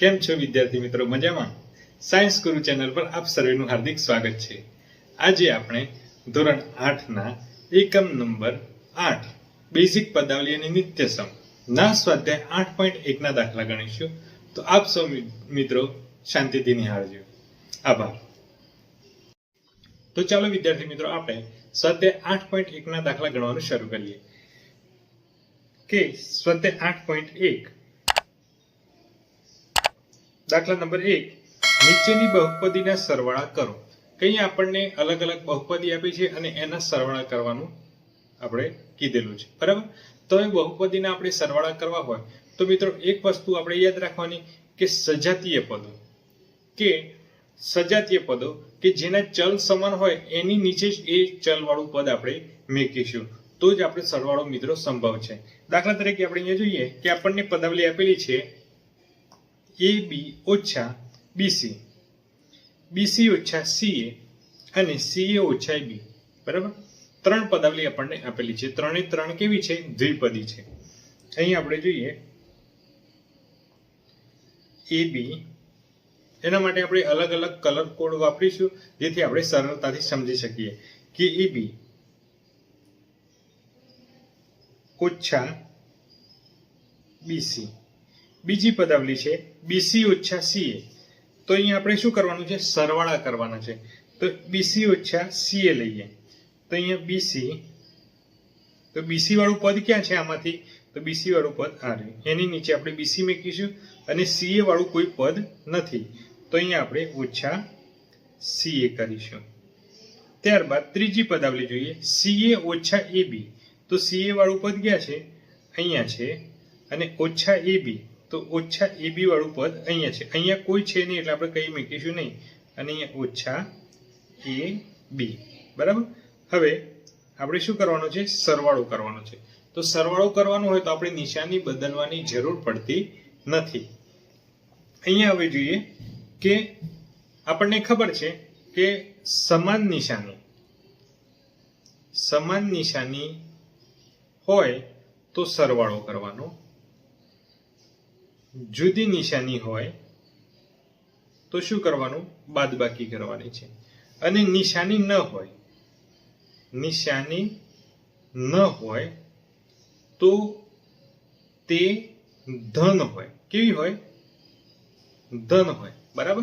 કેમ છો વિદ્યાર્થી મિત્રો મજામાં? સાયન્સ ગુરુ ચેનલ પર આપ સર્વેનું હાર્દિક સ્વાગત છે. આજે આપણે ધોરણ આઠના એકમ નંબર આઠ બેઝિક પદાવલી અને નિત્યસમ ના સ્વાધ્યાય આઠ પોઈન્ટ એકના દાખલા ગણીશું. તો આપ સૌ મિત્રો શાંતિથી નિહાળજો. આભાર. તો ચાલો વિદ્યાર્થી મિત્રો આપણે સ્વાધ્યાય આઠ પોઈન્ટ એકના દાખલા ગણવાનું શરૂ કરીએ. કે સ્વાધ્યાય આઠ પોઈન્ટ એક દાખલા નંબર એક, નીચેની બહુપદીના સરવાળા કરો. કઈ આપણને અલગ અલગ બહુપદી આપી છે અને એના સરવાળા કરવાનું આપણે કીધેલું છે. બરાબર? તો એ બહુપદીના આપણે સરવાળા કરવા હોય, તો મિત્રો એક વસ્તુ આપણે યાદ રાખવાની કે સજાતીય પદો, કે સજાતીય પદો કે જેના ચલ સમાન હોય, એની નીચે જ એ ચલવાળું પદ આપણે મેકીશું. તો જ આપણે સરવાળો મિત્રો સંભવ છે. દાખલા તરીકે આપણે અહીંયા જોઈએ કે આપણને પદાવલી આપેલી છે એ બી ઓછા બીસી બીસી ઓછા સીએ અને સીએ ઓછા બી બરાબર? ત્રણ પદાવલી આપણને આપેલી છે. ત્રણે ત્રણ કેવી છે? દ્વિપદી છે. અહીં આપણે જોઈએ એ બી એના માટે આપણે અલગ અલગ કલર કોડ વાપરીશું, જેથી આપણે સરળતાથી સમજી શકીએ. કે એ બી ઓછા બીસી બીજી પદાવલી છે બીસી ઓછા સીએ તો અહીંયા આપણે શું કરવાનું છે? સરવાળા કરવાના છે. તો બીસી ઓછા સીએ લઈએ. તો અહીંયા બીસી તો બીસી વાળું પદ ક્યાં છે આમાંથી? તો બીસી વાળું પદ આ રહ્યું. એની નીચે આપણે બીસી મૂકીશું અને સીએ વાળું કોઈ પદ નથી. તો અહીંયા આપણે ઓછા સીએ કરીશું. ત્યારબાદ ત્રીજી પદાવલી જોઈએ. સીએ ઓછા એ બી તો સીએ વાળું પદ ક્યાં છે? અહીંયા છે. અને ઓછા એ બી તો ઓછા એ બી વાળું પદ અહીંયા છે. અહીંયા કોઈ છે નહીં એટલે આપણે કંઈ મૂકીશું નહીં. અને અહીંયા ઓછા એ બી. બરાબર? હવે આપણે શું કરવાનું છે? સરવાળો કરવાનો છે. તો સરવાળો કરવાનો હોય તો આપણે નિશાની બદલવાની જરૂર પડતી નથી. અહીંયા હવે જોઈએ કે આપણને ખબર છે કે સમાન નિશાની સમાન નિશાની હોય તો સરવાળો કરવાનો જુદી નિશાની હોય, તો શું કરવાનું? બાદબાકી કરવાની છે. અને નિશાની ન હોય, નિશાની ન હોય, તો તે ધન હોય. કેવી હોય? ધન હોય. બરાબર?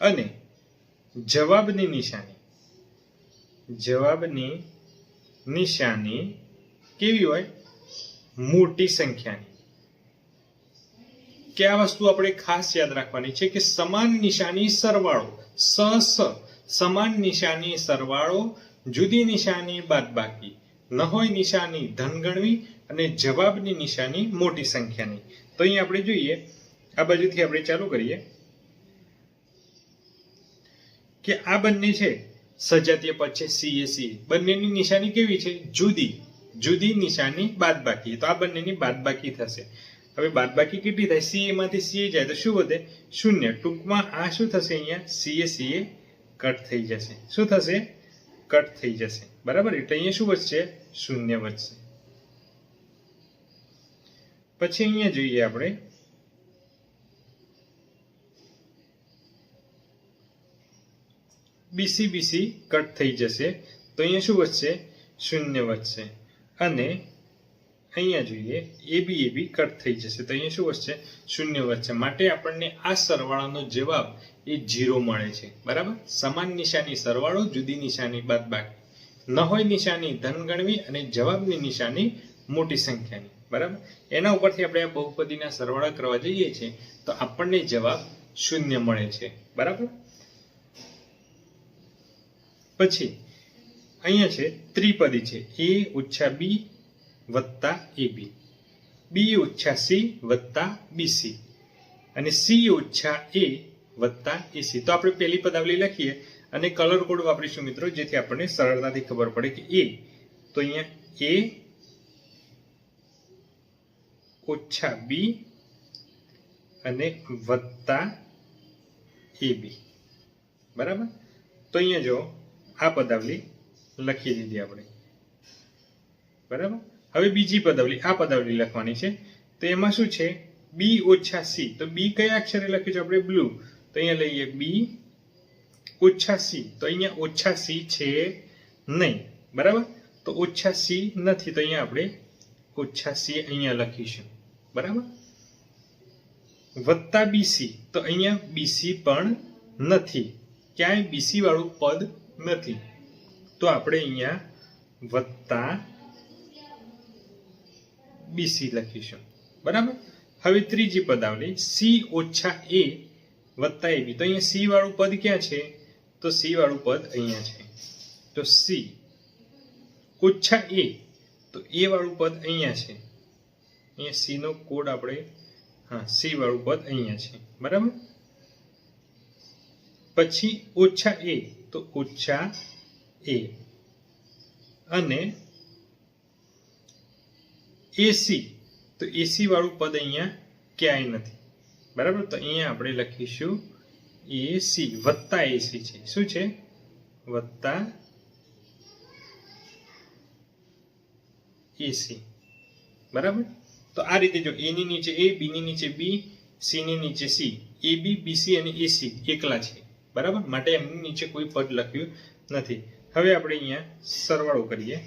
અને જવાબની નિશાની. જવાબની નિશાની કેવી હોય? મોટી સંખ્યાની. કે આ વસ્તુ આપણે ખાસ યાદ રાખવાની છે કે સમાન નિશાની સરવાળો, સ સ, સમાન નિશાની સરવાળો, જુદી નિશાની બાદબાકી ન હોય નિશાની ધન ગણવી અને જવાબની નિશાની મોટી સંખ્યાની. તો અહીં આપણે જોઈએ, આ બાજુથી આપણે ચાલુ કરીએ, કે આ બંને છે, સજાતીય પદ છે સીએસી બંનેની નિશાની કેવી છે? જુદી. જુદી નિશાની બાદબાકી. તો આ બંનેની બાદબાકી થશે. હવે બાદબાકી કેટલી થાય? સી માંથી સી જાય તો શું વધે? શૂન્ય. ટૂંકમાં આ શું થશે અહીંયા? સીએ સીએ કટ થઈ જશે. શું થશે? કટ થઈ જશે. બરાબર? એટલે અહીંયા શું વધશે? શૂન્ય વધશે. પછી અહીંયા જોઈએ આપણે. બીસી બીસી કટ થઈ જશે. તો અહીંયા શું વધશે? શૂન્ય વધશે. અને અહીંયા જોઈએ એ બી એ બી કટ થઈ જશે. તો અહીંયા શું વધશે શૂન્ય વધશે માટે આપણને આ સરવાળાનો જવાબ એ જીરો મળે છે. બરાબર? સમાન નિશાની સરવાળો, જુદી નિશાની બાદ બાકી ન હોય નિશાની ધન ગણવી અને જવાબની નિશાની મોટી સંખ્યાની. બરાબર? એના ઉપરથી આપણે આ બહુપદીના સરવાળા કરવા જઈએ છીએ, તો આપણને જવાબ શૂન્ય મળે છે. બરાબર? પછી, અહીંયા છે ત્રિપદી છે. એ ઓછા બી વત્તા એ બી બી ઓછા સી વત્તા બીસી અને સી ઓછા એ વત્તા એસી તો આપણે પહેલી પદાવલી લખીએ અને કલર કોડ વાપરીશું મિત્રો, જેથી આપણને સરળતાથી ખબર પડે કે એ તો અહીંયા એ ઓછા બી અને વત્તા એ બી બરાબર? તો અહીંયા જો આ પદાવલી લખી દીધી આપણે. બરાબર? હવે બીજી પદાવલી, આ પદાવલી લખવાની છે. તો એમાં શું છે? બી ઓછા સી તો બી કયા અક્ષરે લખ્યું છે આપણે? બ્લુ તો અહીંયા લઈએ બી ઓછા સી તો અહીંયા ઓછા સી છે નહીં. બરાબર? તો ઓછા સી નથી. તો અહીંયા આપણે ઓછા સી અહીંયા લખીશું. બરાબર? વત્તા બીસી તો અહીંયા બીસી પણ નથી. ક્યાંય બીસી વાળું પદ નથી. તો આપણે અહીંયા વત્તા બીસી લખીશું બરાબર? હવે ત્રીજી પદાવલી સી ઓછા એ વત્તા એ બી તો અહીંયા સી વાળું પદ ક્યાં છે? તો સી વાળું પદ અહીંયા છે. તો સી ઓછા એ તો એ વાળું પદ અહીંયા છે. અહીંયા સી નો કોડ આપણે, હા સી વાળું પદ અહીંયા છે. બરાબર? પછી ઓછા એ તો ઓછા એ અને એસી તો એસી વાળું પદ અહીંયા ક્યાંય નથી. બરાબર? તો અહીંયા આપણે લખીશું એસી વત્તા એસી છે. શું છે? વત્તા એસી બરાબર? તો આ રીતે જો એની નીચે એ બીની નીચે બી સીની નીચે સી એ બી બીસી અને એસી એકલા છે. બરાબર? માટે એમની નીચે કોઈ પદ લખ્યું નથી. હવે આપણે અહીંયા સરવાળો કરીએ.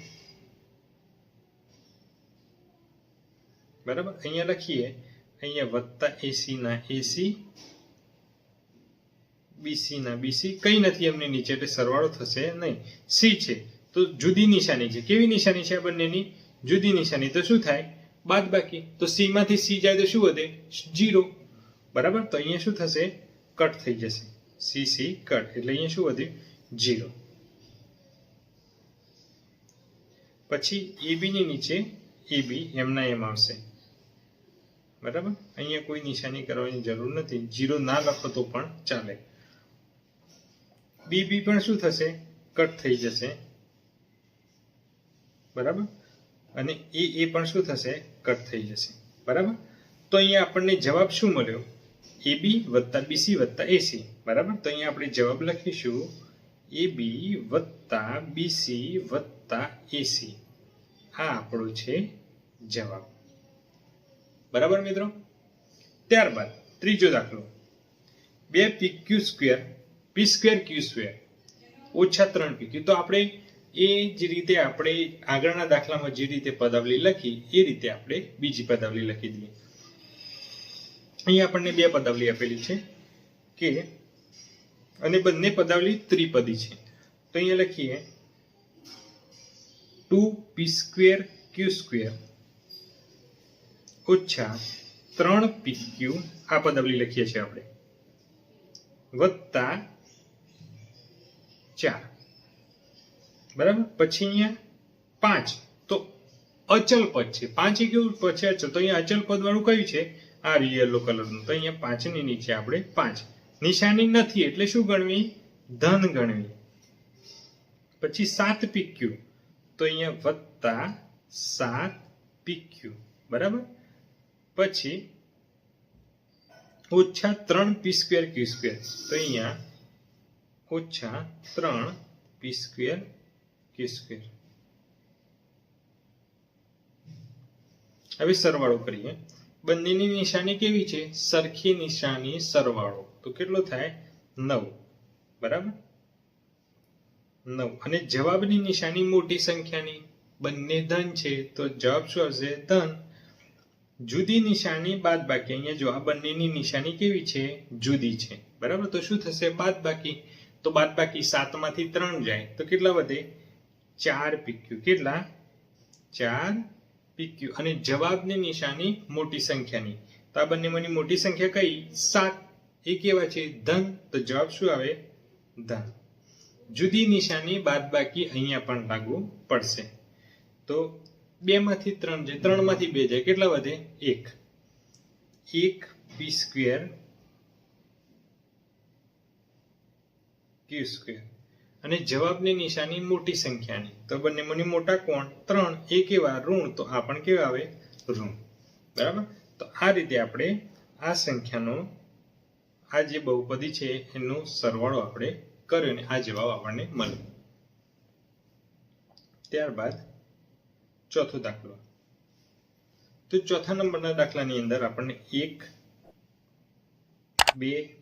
બરાબર? અહીંયા લખીએ. અહીંયા વત્તા એસી ના એસી બીસી ના બીસી કઈ નથી એમની નીચે, એટલે સરવાળો થશે નહીં. સી છે. તો જુદી નિશાની છે. કેવી નિશાની છે આ બંનેની? જુદી નિશાની. તો શું થાય? બાદ બાકી. તો સી માંથી સી જાય તો શું વધે? જીરો બરાબર? તો અહીંયા શું થશે? કટ થઈ જશે. C C cut. એટલે અહીંયા શું વધ્યું જીરો પછી એબી ની નીચે એબી એમના એમ આવશે. બરાબર? અહીંયા કોઈ નિશાની કરવાની જરૂર નથી. જીરો ના લખો તો પણ ચાલે. બી બી પણ શું થશે? કટ થઈ જશે. બરાબર? અને એ એ પણ શું થશે? કટ થઈ જશે. બરાબર? તો અહીંયા આપણને જવાબ શું મળ્યો? એ બી વત્તા બીસી વત્તા એસી. બરાબર? તો અહીંયા આપણે જવાબ લખીશું એ બી વત્તા બીસી વત્તા એસી. આ આપણો છે જવાબ. બરાબર મિત્રો? ત્યારબાદ ત્રીજો દાખલો. બે P Q square P square Q square ઓછા ત્રણ પી ક્યુ તો આપણે એ જ રીતે આપણે આગળના દાખલામાં જે રીતે પદાવલી લખી, એ રીતે આપણે બીજી પદાવલી લખી દઈએ. અહીંયા આપણને બે પદાવલી આપેલી છે કે અને બંને પદાવલી ત્રિપદી છે. તો અહીંયા લખીએ. Two P square Q square ઓછા ત્રણ પી ક્યુ આ પદાવલી લખીએ છીએ આપણે. વત્તા ચાર. બરાબર? પછી અહીંયા પાંચ. તો અચલ પદ છે. પાંચ એ કેવું પદ છે અચલ? તો અહીંયા અચલ પદ વાળું કયું છે? આ યલો કલરનું તો અહીંયા પાંચની નીચે આપણે પાંચ. નિશાની નથી, એટલે શું ગણવી? ધન ગણવી. પછી સાત પીક્યુ તો અહીંયા વત્તા સાત પીક્યુ બરાબર? પછી ઓછા ત્રણ પી સ્ક્વેર ક્યુ સ્ક્વેર તો અહીંયા ઓછા ત્રણ પી સ્ક્વેર ક્યુ સ્ક્વેર હવે સરવાળો કરીએ. બંનેની નિશાની કેવી છે? સરખી નિશાની સરવાળો. તો કેટલો થાય? નવ. બરાબર? નવ. અને જવાબની નિશાની મોટી સંખ્યાની. બંને ધન છે. તો જવાબ શું આવશે? ધન. જુદી નિશાની, બાદ બાકી. અહીંયા જો આ બંનેની નિશાની કેવી છે? જુદી છે. બરાબર? તો શું થશે? બાદ બાકી. તો બાદ બાકી સાતમાંથી ત્રણ જાય. તો કેટલા વધે? ચાર પીક્યુ કેટલા? ચાર પીક્યુ અને જવાબની નિશાની મોટી સંખ્યાની. તો આ બંનેમાંની મોટી સંખ્યા કઈ? સાત. એ કેવા છે? ધન. તો જવાબ શું આવે? ધન. જુદી નિશાની, બાદ બાકી અહીંયા પણ લાગુ પડશે. તો બે માંથી ત્રણ જાય ત્રણમાંથી બે જાય કેટલા વધે? એક. એક પી સ્ક્વેર ક્યુ સ્ક્વેર અને જવાબની નિશાની મોટી સંખ્યાની. તો બંને મને મોટા કોણ? ત્રણ. એ કેવા? ઋણ. તો આ પણ કેવા આવે? ઋણ. બરાબર? તો આ રીતે આપણે આ સંખ્યાનો, આ જે બહુપદી છે, એનો સરવાળો આપણે કર્યો અને આ જવાબ આપણને મળ્યો. ત્યારબાદ ચોથો દાખલો. તો ચોથા નંબરના દાખલાની અંદર આપણને એક, બે,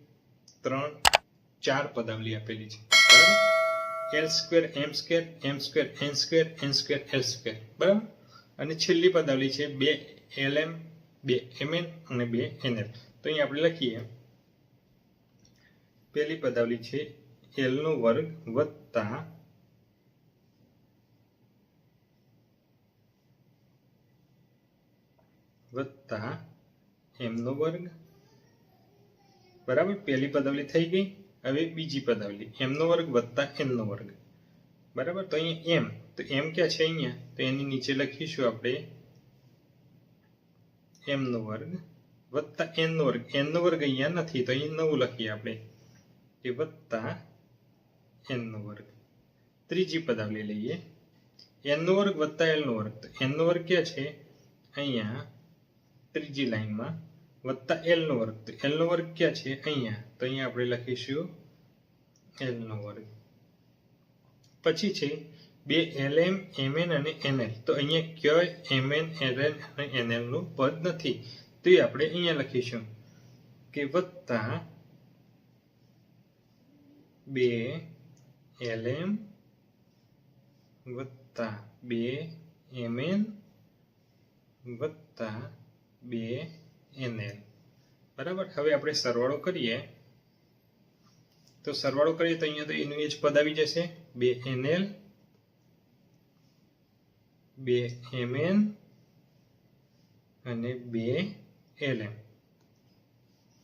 ત્રણ, ચાર પદાવલી આપેલી છે. બરાબર? L square M square M square N square N square L square બરાબર? અને છેલ્લી પદાવલી છે બે એલ એમ બે એમ એન અને બે એન એલ તો અહીં આપણે લખીએ. પહેલી પદાવલી છે એલનો વર્ગ વત્તા વત્તા એમનો વર્ગ. બરાબર? પહેલી પદાવલી થઈ ગઈ, હવે બીજી પદાવલી. એમનો વર્ગ વત્તા એમનો વર્ગ. બરાબર? તો અહીંયા એમ. તો એમ ક્યાં છે અહીંયા? તો એની નીચે લખીશું આપણે. એમનો વર્ગ વત્તા એનનો વર્ગ. એનનો વર્ગ અહીંયા નથી, તો અહીં નવું લખીએ આપણે. કે વત્તા એનનો વર્ગ. ત્રીજી પદાવલી લઈએ. એનનો વર્ગ વત્તા એલનો વર્ગ. તો એનનો વર્ગ ક્યાં છે? અહીંયા ત્રીજી લાઈનમાં વત્તા એલ નો વર્ગ. તો એલ નો વર્ગ ક્યાં છે? અહીંયા. તો અહીંયા આપણે લખીશું એલ નો વર્ગ. પછી છે બે એલ એમ એમ એન અને એન એલ તો અહીંયા ક્યાંય એમ એન એલ એન અને એન એલનું પદ નથી. તો એ આપણે અહીંયા લખીશું કે વત્તા બે એલ એમ વત્તા બે એમ એન વત્તા બે એનએલ બરાબર? હવે આપણે સરવાળો કરીએ. તો સરવાળો કરીએ તો અહીંયા તો એનું એજ પદ આવી જશે. બે એન એલ બે એમએન અને બે એલ એમ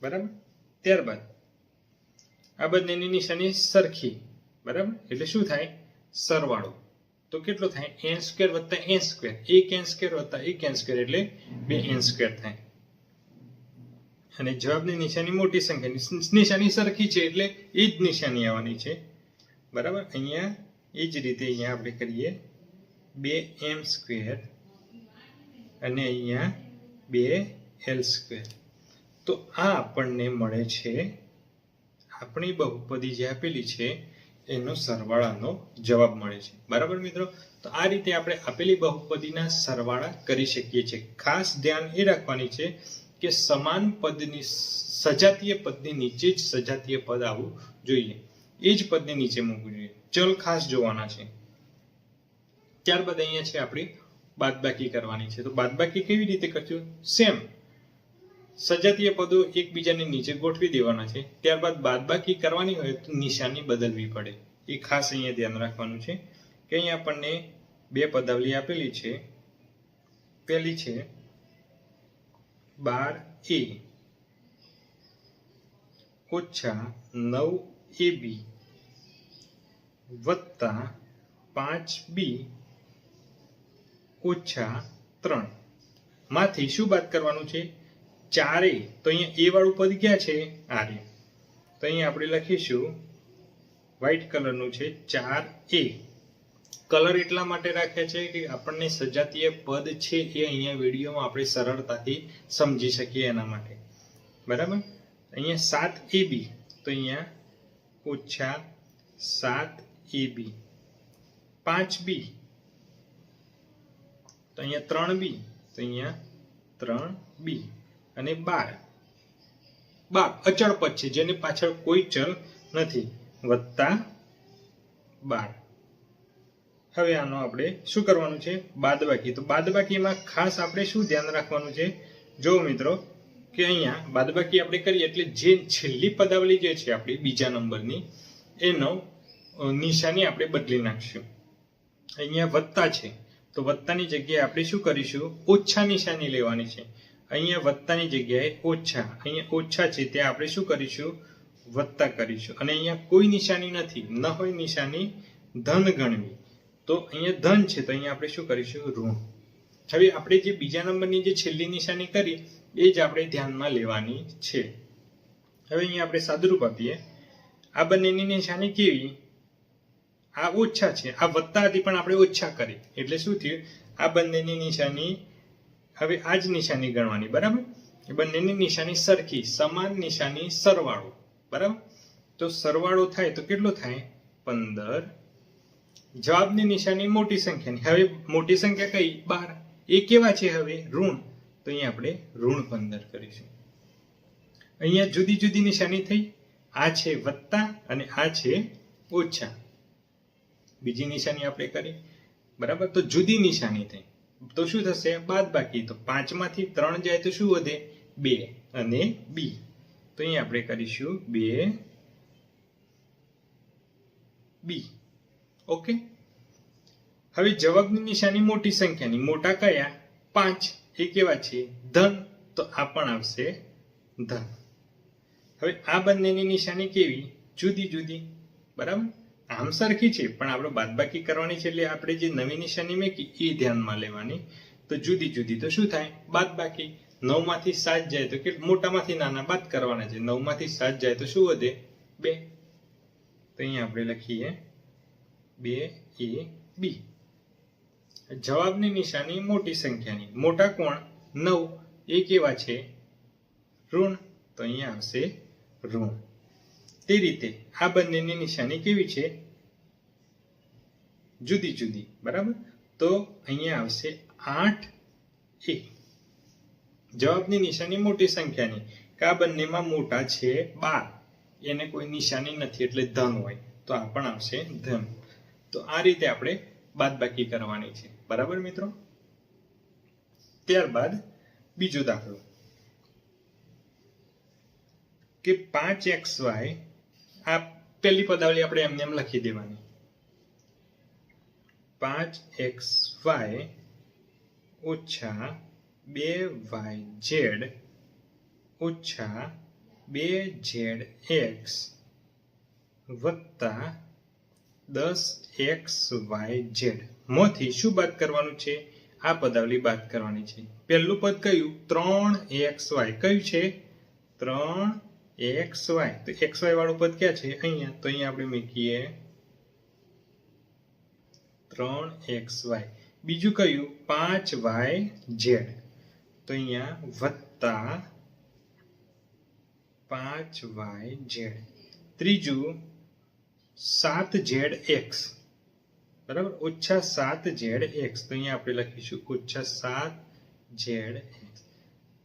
બરાબર? ત્યારબાદ આ બંનેની નિશાની સરખી. બરાબર? એટલે શું થાય? સરવાળો. તો કેટલો થાય? એન સ્ક્વેર વત્તા એન સ્ક્વેર એક એન સ્ક્વેર વત્તા એક એન સ્ક્વેર એટલે બે એન સ્ક્વેર થાય. અને જવાબની નિશાની મોટી સંખ્યાની. નિશાની સરખી છે એટલે એ જ નિશાની આવવાની છે. બરાબર? અહીંયા એ જ રીતે અહીંયા આપણે કરીએ. બે એમ સ્ક્વેર અને અહીંયા બે એલ સ્ક્વેર તો આ આપણને મળે છે આપણી બહુપદી જે આપેલી છે એનો સરવાળાનો જવાબ મળે છે. બરાબર મિત્રો? તો આ રીતે આપણે આપેલી બહુપદીના સરવાળા કરી શકીએ છીએ. ખાસ ધ્યાન એ રાખવાની છે કે સમાન પદની સજાતીય પદની નીચે જ સજાતીય પદ આવવું જોઈએ. એ જ પદને નીચે મૂકવું જોઈએ. ચલ ખાસ જોવાના છે. ત્યારબાદ અહીંયા છે આપણી બાદબાકી કરવાની છે. તો બાદબાકી કેવી રીતે કરશું? સેમ. સજાતીય પદો એકબીજાની નીચે ગોઠવી દેવાના છે. ત્યારબાદ બાદબાકી કરવાની હોય તો નિશાની બદલવી પડે. એ ખાસ અહીંયા ધ્યાન રાખવાનું છે કે અહીંયા આપણને બે પદાવલી આપેલી છે. પહેલી છે બાર એ ઓછા નવ એ બી વત્તા પાંચ બી ઓછા ત્રણ. માંથી શું બાદ કરવાનું છે? ચારે, તો અહીંયા એ વાળું પદ ક્યાં છે? આ રે તો અહીંયા આપણે લખીશું વ્હાઈટ કલરનું છે ચાર એ. કલર એટલા માટે રાખ્યા છે કે આપણને સજાતીય પદ છે એ અહીંયા વિડીયોમાં આપણે સરળતાથી સમજી શકીએ એના માટે. બરાબર? અહીંયા સાત એ બી. તો અહીંયા ઓછા સાત એ બી. પાંચ બી. તો અહીંયા ત્રણ બી. તો અહીંયા ત્રણ બી. અને બાર. બાર અચળ પદ છે, જેની પાછળ કોઈ ચલ નથી. વત્તા બાર. હવે આનો આપણે શું કરવાનું છે? બાદબાકી. તો બાદબાકીમાં ખાસ આપણે શું ધ્યાન રાખવાનું છે? જો મિત્રો, કે અહીંયા બાદબાકી આપણે કરીએ એટલે જે છેલ્લી પદાવલી જે છે આપણી, બીજા નંબરની, એનો નિશાની આપણે બદલી નાખશું. અહીંયા વત્તા છે. તો વત્તાની જગ્યાએ આપણે શું કરીશું? ઓછા નિશાની લેવાની છે. અહીંયા વત્તાની જગ્યાએ ઓછા, અહીંયા ઓછા છે, ત્યાં આપણે શું કરીશું? વત્તા કરીશું. અને અહીંયા કોઈ નિશાની નથી, ન હોય નિશાની ધન ગણવી. તો અહીંયા ધન છે, તો અહીંયા આપણે શું કરીશું? ઋણ. હવે આપણે જે બીજા નંબરની જે છેલ્લી નિશાની કરી, એ જ આપણે ધ્યાનમાં લેવાની છે. હવે અહીંયા આપણે સાદુરૂપ આપીએ. આ બંનેની નિશાની કેવી? આ ઓછા છે. આ વત્તા હતી પણ આપણે ઓછા કરી. એટલે શું થયું? આ બંનેની નિશાની હવે આ જ નિશાની ગણવાની, બરાબર? એ બંનેની નિશાની સરખી, સમાન નિશાની સરવાળો, બરાબર? તો સરવાળો થાય તો કેટલો થાય? પંદર. જવાબની નિશાની મોટી સંખ્યાની. હવે મોટી સંખ્યા કઈ? બાર. એ કેવા છે હવે? ઋણ. તો અહીંયા આપણે ઋણ પંદર કરીશું. અહીંયા જુદી જુદી નિશાની થઈ. આ છે વત્તા અને આ છે ઓછા. બીજી નિશાની આપણે કરી. બરાબર? તો જુદી નિશાની થઈ. તો શું થશે? બાદ બાકી તો પાંચમાંથી ત્રણ જાય તો શું વધે? બે અને બી. તો અહીં આપણે કરીશું બે, બી. ઓકે? હવે જવાબની નિશાની મોટી સંખ્યાની. મોટા કયા? પાંચ. એ કેવા છે? ધન. તો આ પણ આવશે ધન. હવે આ બંનેની નિશાની કેવી? જુદી જુદી. બરાબર? આમ સરખી છે, પણ આપણે બાદબાકી કરવાની છે એટલે આપણે જે નવી નિશાની મેકી એ ધ્યાનમાં લેવાની. તો જુદી જુદી તો શું થાય? બાદબાકી. નવમાંથી સાત જાય તો કે મોટામાંથી નાના બાદ કરવાના છે. નવમાંથી સાત જાય તો શું વધે? બે. તો અહીંયા આપણે લખીએ. બે એ બી. જવાબની નિશાની મોટી સંખ્યાની. મોટા કોણ? નવ. એ કેવા છે ઋણ. તો અહીંયા આવશે ઋણ. તે રીતે આ બંનેની નિશાની કેવી છે? જુદી જુદી, બરાબર? તો અહીંયા આવશે આઠ એ. જવાબની નિશાની મોટી સંખ્યાની, કે આ બંનેમાં મોટા છે બાર. એને કોઈ નિશાની નથી, એટલે ધન હોય. તો આ પણ આવશે ધન. તો આ રીતે આપણે બાદબાકી કરવાની છે. બરાબર મિત્રો? ત્યારબાદ બીજો દાખલો. કે પાંચ એક્સ વાય આ પહેલી પદાવલી આપણે એમને એમ લખી દેવાની. પાંચ એક્સ વાય ઓછા બે વાય ઝેડ ઓછા બે ઝેડ એક્સ વત્તા દસ એક્સ વાય ઝેડ. માંથી શું બાદ કરવાનું છે? આ પદાવલી બાદ કરવાની છે. પહેલું પદ કયું? ત્રણ એક્સ વાય. કયું છે? ત્રણ એક્સ વાય તો એક્સ વાય વાળું પદ ક્યાં છે? અહીંયા. તો અહીંયા આપણે મૂકીએ ત્રણ એક્સ વાય બીજું કયું? પાંચ વાય ઝેડ તો અહીંયા વત્તા પાંચ વાય ઝેડ ત્રીજું સાત ઝેડ એક્સ બરાબર? ઓછા સાત ઝેડ એક્સ તો અહીંયા આપણે લખીશું ઓછા સાત ઝેડ એક્સ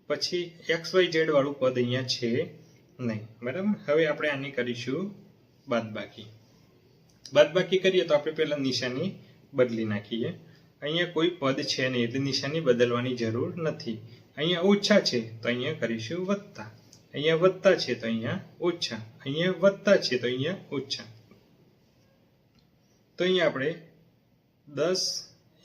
પછી એક્સ વાય ઝેડ વાળું પદ અહીંયા છે નહીં, બરાબર? હવે આપણે આની કરીશું બાદબાકી. બાદબાકી કરીએ તો આપણે પહેલાં નિશાની બદલી નાખીએ. અહીંયા કોઈ પદ છે નહીં, એટલે નિશાની બદલવાની જરૂર નથી. અહીંયા ઓછા છે તો અહીંયા કરીશું વત્તા અહીંયા વત્તા છે તો અહીંયા ઓછા. અહીંયા વત્તા છે તો અહીંયા ઓછા. તો અહીંયા આપણે દસ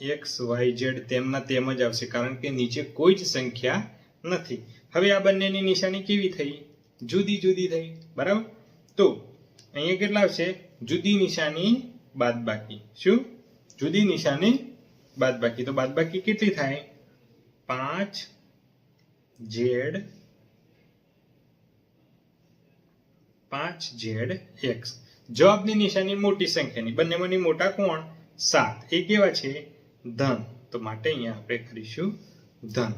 એક્સ વાય ઝેડ તેમના તેમ જ આવશે, કારણ કે નીચે કોઈ જ સંખ્યા નથી. હવે આ બંનેની નિશાની કેવી થઈ? જુદી જુદી થઈ બરાબર? તો અહીંયા કેટલા આવશે? જુદી નિશાની બાદબાકી શું? જુદી નિશાની બાદબાકી તો બાદબાકી કેટલી થાય? પાંચ ઝેડ પાંચ ઝેડ એક્સ. જવાબની નિશાની મોટી સંખ્યાની. બંનેમાંની મોટા કોણ? સાત. એ કેવા છે? ધન. તો માટે અહીંયા આપણે કરીશું ધન.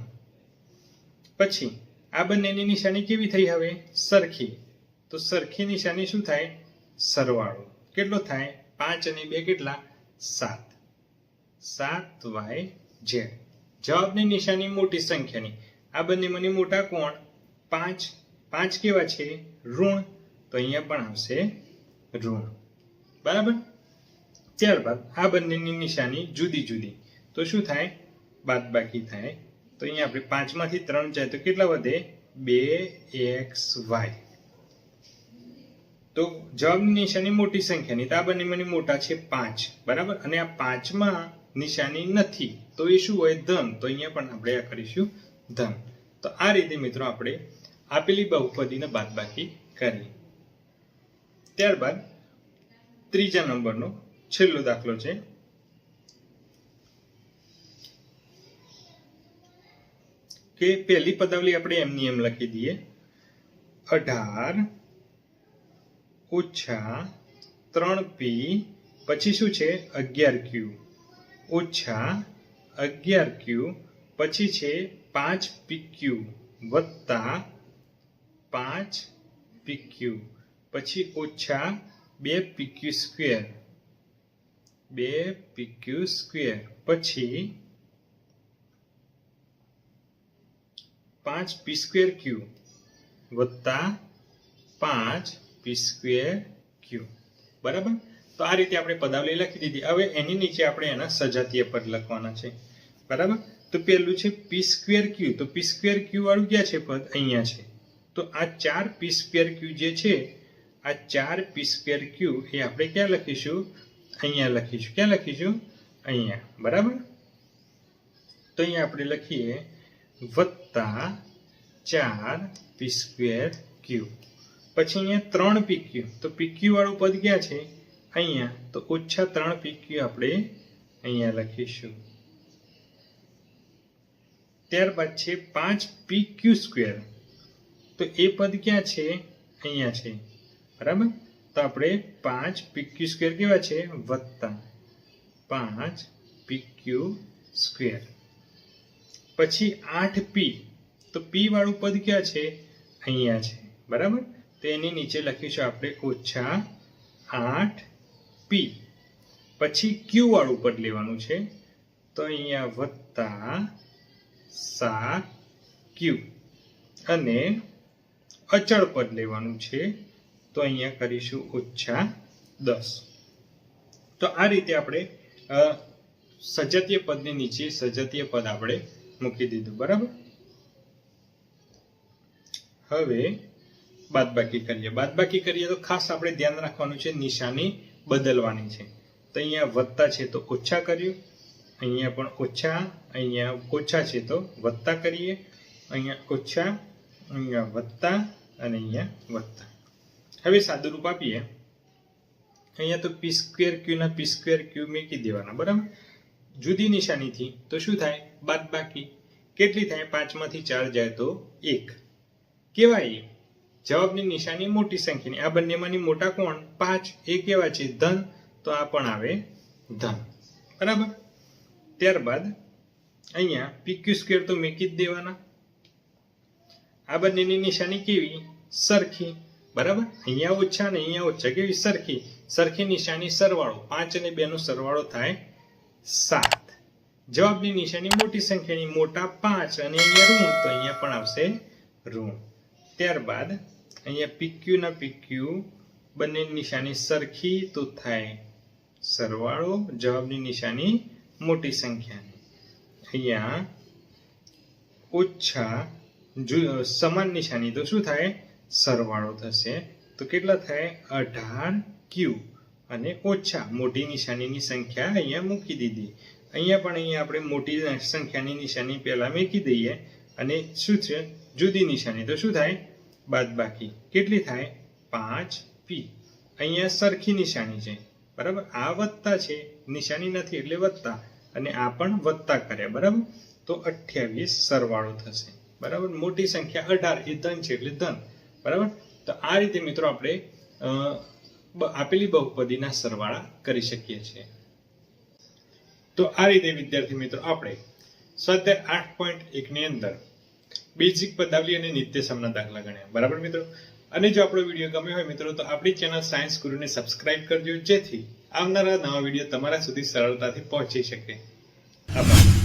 પછી આ બંનેની નિશાની કેવી થઈ હવે? સરખી. તો સરખી નિશાની શું થાય? સરવાળો. કેટલો થાય? પાંચ અને બે કેટલા? સાત. સાત વાય ઝેડ. જવાબની નિશાની મોટી સંખ્યાની. આ બંને મને મોટા કોણ? પાંચ. પાંચ કેવા છે? ઋણ. તો અહીંયા પણ આવશે ઋણ. બરાબર? ત્યારબાદ આ બંનેની નિશાની જુદી જુદી. તો શું થાય? બાદબાકી થાય. તો અહીંયા આપણે પાંચમાંથી ત્રણ જાય તો કેટલા વધે? બે એક્સ વાય. તો જવાબની નિશાની મોટી સંખ્યાની તો આ મને મોટા છે પાંચ, બરાબર? અને આ પાંચમાં નિશાની નથી. તો એ શું હોય? ધન. તો અહીંયા પણ આપણે આ કરીશું ધન. તો આ રીતે મિત્રો આપણે આપેલી બહુપદીને બાદબાકી કરી ત્યારબાદ ત્રીજા નંબરનો છેલ્લો દાખલો છે કે પહેલી પદાવલી આપણે એમની એમ લખી દઈએ. અઢાર, ઓછા ત્રણ પી પછી શું છે? અગિયાર ક્યુ ઓછા અગિયાર ક્યુ પછી છે પાંચ પીક્યુ વત્તા પાંચ પીક્યુ પછી ઓછા બે પીક્યુ સ્ક્વેર બે પીક્યુ સ્ક્વેર પછી પાંચ પી સ્ક્વેર ક્યુ વત્તા પાંચ પી સ્ક્વેર ક્યુ બરાબર? તો આ રીતે આપણે પદાવલી લખી દીધી. હવે એની નીચે આપણે એના સજાતીય પદ લખવાના છે. બરાબર? તો પેલું છે પી સ્ક્વેર ક્યુ તો પી સ્ક્વેર ક્યુ વાળું ક્યાં છે પદ? અહીંયા છે. તો આ ચાર પી સ્ક્વેર ક્યુ જે છે, આ ચાર પી સ્ક્વેર ક્યુ એ આપણે ક્યાં લખીશું? અહીંયા લખીશું. ક્યાં લખીશું? અહીંયા. બરાબર? તો અહીંયા આપણે લખીએ વત્તા ચાર પી સ્ક્વેર ક્યુ પછી અહીંયા ત્રણ પીક્યુ તો પીક્યુ વાળું પદ ક્યાં છે? અહીંયા. તો ઓછા ત્રણ પીક્યુ આપણે અહીંયા લખીશું. ત્યારબાદ છે પાંચ પી ક્યુ સ્ક્વેર તો એ પદ ક્યાં છે? અહીંયા છે. બરાબર? તો આપણે પાંચ પી ક્યુ સ્ક્વેર કેવા છે? વત્તા પાંચ પી ક્યુ સ્ક્વેર પછી આઠ પી તો પી વાળું પદ ક્યાં છે? અહીંયા છે. બરાબર? તો એની નીચે લખીશું આપણે ઓછા આઠ પી પછી ક્યુ વાળું પદ લેવાનું છે. તો અહીંયા વત્તા સાત ક્યુ અને અચળ પદ લેવાનું છે. તો અહીંયા કરીશું ઓછા દસ. તો આ રીતે આપણે સજાતીય પદની નીચે સજાતીય પદ આપણે મૂકી દીધું, બરાબર? હવે બાદબાકી કરીએ. બાદબાકી કરીએ તો ખાસ આપણે ધ્યાન રાખવાનું છે નિશાની બદલવાની છે. તો અહીંયા વત્તા છે તો ઓછા કર્યું અહીંયા પણ ઓછા, અહીંયા ઓછા છે તો વત્તા કરીએ. અહીંયા ઓછા, અહીંયા વત્તા અને અહીંયા વત્તા. હવે સાદુરૂપ આપીએ. અહીંયા તો પી સ્ક્વેર ક્યુના પી સ્ક્વેર ક્યુ મૂકી દેવાના, બરાબર? જુદી નિશાનીથી તો શું થાય? બાદબાકી. કેટલી થાય? પાંચમાંથી ચાર જાય તો એક. કેવાય જવાબની નિશાની મોટી સંખ્યાની. આ બંનેમાંની મોટા કોણ? પાંચ. એ કેવા છે ધન. તો આ પણ આવે ધન. બરાબર? ત્યારબાદ અહીંયા પીક્યુ સ્ક્વેર તો મેકી જ દેવાના. આ બંનેની નિશાની કેવી? સરખી. બરાબર? અહીંયા ઓછા ને અહીંયા ઓછા. કેવી? સરખી. સરખી નિશાની સરવાળો. પાંચ અને બે નો સરવાળો થાય સાત. જવાબની નિશાની મોટી સંખ્યાની મોટા પાંચ અને અહીંયા ઋણ, તો અહીંયા પણ આવશે ઋણ. ત્યારબાદ અહીંયા પીક્યુ ના પીક્યુ બંને નિશાની સરખી તો થાય. સરવાળો જવાબની નિશાની મોટી સંખ્યાની. અહીંયા ઓછા સમાન નિશાની તો શું થાય? સરવાળો થશે. તો કેટલા થાય? અઢાર ક્યુ અને ઓછા મોટી નિશાનીની સંખ્યા અહીંયા મૂકી દીધી. અહીંયા પણ અહીંયા આપણે મોટી સંખ્યાની નિશાની પહેલાં મેકી દઈએ અને શું છે જુદી નિશાની તો શું થાય? બાદબાકી. કેટલી થાય? પાંચ પી. અહીંયા સરખી નિશાની છે. બરાબર? આ વત્તા છે. નિશાની નથી એટલે વત્તા. અને આ પણ વત્તા કર્યા. બરાબર? તો અઠ્યાવીસ સરવાળો થશે. બરાબર? મોટી સંખ્યા અઢાર. એ ધન છે એટલે ધન. બરાબર? તો આ રીતે મિત્રો આપણે આપેલી બહુપદીના સરવાળા કરી શકીએ છીએ. તો આ રીતે, વિદ્યાર્થી મિત્રો, આપણે સ્વાધ્યાય આઠ પોઈન્ટ એકની અંદર બેઝિક પદાવલી અને નિત્ય સમના દાખલા ગણ્યા. બરાબર મિત્રો? અને જો આપણો વીડિયો ગમ્યો હોય મિત્રો, તો આપણી ચેનલ સાયન્સ ગુરુને સબસ્ક્રાઇબ કરજો, જેથી આવનારા નવા વીડિયો તમારા સુધી સરળતાથી પહોંચી શકે. આભાર.